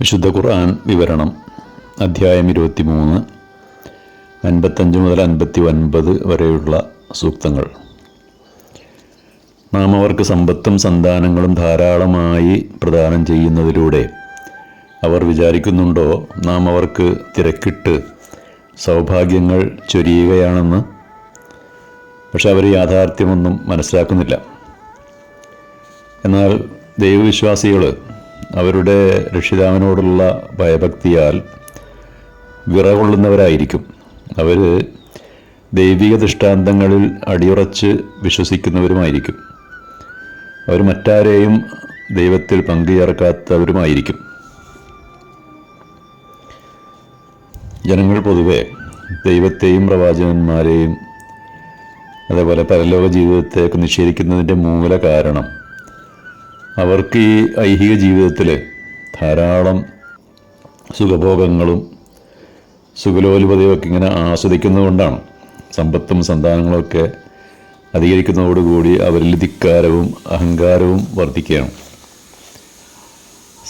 വിശുദ്ധ ഖുർആൻ വിവരണം. അധ്യായം ഇരുപത്തി മൂന്ന് അൻപത്തഞ്ച് മുതൽ അൻപത്തി ഒൻപത് വരെയുള്ള സൂക്തങ്ങൾ. നാം അവർക്ക് സമ്പത്തും സന്താനങ്ങളും ധാരാളമായി പ്രദാനം ചെയ്യുന്നതിലൂടെ അവർ വിചാരിക്കുന്നുണ്ടോ? നാം അവർക്ക് തിരക്കിട്ട് സൗഭാഗ്യങ്ങൾ ചൊരിയുകയാണെന്ന്? പക്ഷെ അവർ യാഥാർത്ഥ്യമൊന്നും മനസ്സിലാക്കുന്നില്ല. എന്നാൽ ദൈവവിശ്വാസികൾ അവരുടെ രക്ഷിതാവിനോടുള്ള ഭയഭക്തിയാൽ വിറകൊള്ളുന്നവരായിരിക്കും. അവർ ദൈവിക ദൃഷ്ടാന്തങ്ങളിൽ അടിയുറച്ച് വിശ്വസിക്കുന്നവരുമായിരിക്കും. അവർ മറ്റാരെയും ദൈവത്തിൽ പങ്കുചേർക്കാത്തവരുമായിരിക്കും. ജനങ്ങൾ പൊതുവെ ദൈവത്തെയും പ്രവാചകന്മാരെയും അതേപോലെ പരലോക ജീവിതത്തെയൊക്കെ നിഷേധിക്കുന്നതിന്റെ മൂല കാരണം അവർക്ക് ഈ ഐഹിക ജീവിതത്തിൽ ധാരാളം സുഖഭോഗങ്ങളും സുഖലോലുപതയൊക്കെ ഇങ്ങനെ ആസ്വദിക്കുന്നതുകൊണ്ടാണ് സമ്പത്തും സന്താനങ്ങളൊക്കെ അധികരിക്കുന്നതോടുകൂടി അവരിൽ ധിക്കാരവും അഹങ്കാരവും വർദ്ധിക്കുകയാണ്.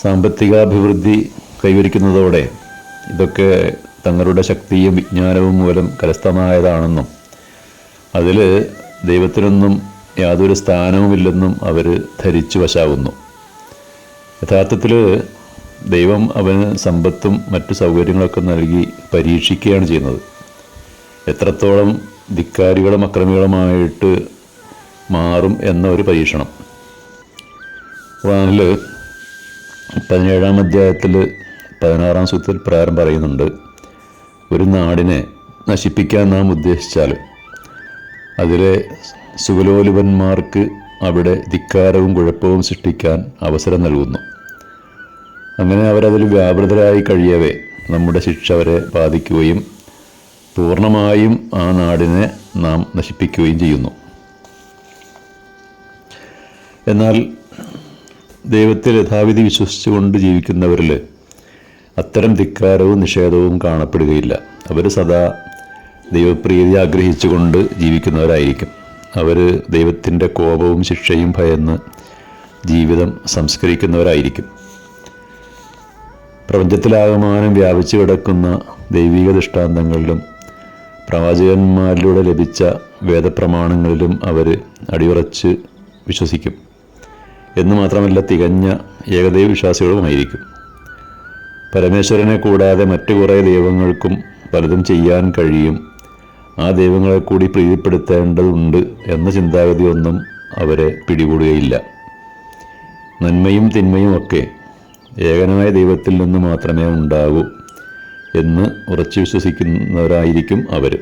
സാമ്പത്തികാഭിവൃദ്ധി കൈവരിക്കുന്നതോടെ ഇതൊക്കെ തങ്ങളുടെ ശക്തിയും വിജ്ഞാനവും മൂലം കരസ്ഥമായതാണെന്നും അതിൽ ദൈവത്തിനൊന്നും യാതൊരു സ്ഥാനവുമില്ലെന്നും അവർ ധരിച്ചു വശാവുന്നു. യഥാർത്ഥത്തിൽ ദൈവം അവന് സമ്പത്തും മറ്റു സൗകര്യങ്ങളൊക്കെ നൽകി പരീക്ഷിക്കുകയാണ് ചെയ്യുന്നത്. എത്രത്തോളം ധിക്കാരികളും അക്രമികളുമായിട്ട് മാറും എന്ന ഒരു പരീക്ഷണം. ഖുറാനിൽ പതിനേഴാം അധ്യായത്തിൽ പതിനാറാം സൂത്രത്തിൽ പ്രകാരം പറയുന്നുണ്ട് ഒരു നാടിനെ നശിപ്പിക്കാൻ നാം ഉദ്ദേശിച്ചാൽ അതിലെ സുഖലോലുപന്മാർക്ക് അവിടെ ധിക്കാരവും കുഴപ്പവും സൃഷ്ടിക്കാൻ അവസരം നൽകുന്നു. അങ്ങനെ അവരതിൽ വ്യാപൃതരായി കഴിയവേ നമ്മുടെ ശിക്ഷ അവരെ ബാധിക്കുകയും പൂർണമായും ആ നാടിനെ നാം നശിപ്പിക്കുകയും ചെയ്യുന്നു. എന്നാൽ ദൈവത്തിൽ യഥാവിധി വിശ്വസിച്ചുകൊണ്ട് ജീവിക്കുന്നവരിൽ അത്തരം ധിക്കാരവും നിഷേധവും കാണപ്പെടുകയില്ല. അവർ സദാ ദൈവപ്രീതി ആഗ്രഹിച്ചുകൊണ്ട് ജീവിക്കുന്നവരായിരിക്കും. അവർ ദൈവത്തിന്റെ കോപവും ശിക്ഷയും ഭയന്ന് ജീവിതം സംസ്കരിക്കുന്നവരായിരിക്കും. പ്രപഞ്ചത്തിലാകമാനം വ്യാപിച്ചു കിടക്കുന്ന ദൈവിക ദൃഷ്ടാന്തങ്ങളിലും പ്രവാചകന്മാരിലൂടെ ലഭിച്ച വേദപ്രമാണങ്ങളിലും അവർ അടിയുറച്ച് വിശ്വസിക്കും. എന്ന് മാത്രമല്ല തികഞ്ഞ ഏകദൈവ വിശ്വാസികളുമായിരിക്കും. പരമേശ്വരനെ കൂടാതെ മറ്റു കുറേ ദൈവങ്ങൾക്കും പലതും ചെയ്യാൻ കഴിയും ആ ദൈവങ്ങളെ കൂടി പ്രീതിപ്പെടുത്തേണ്ടതുണ്ട് എന്ന ചിന്താഗതിയൊന്നും അവരെ പിടികൂടുകയില്ല. നന്മയും തിന്മയും ഒക്കെ ഏകനായ ദൈവത്തിൽ നിന്ന് മാത്രമേ ഉണ്ടാകൂ എന്ന് ഉറച്ചു വിശ്വസിക്കുന്നവരായിരിക്കും അവർ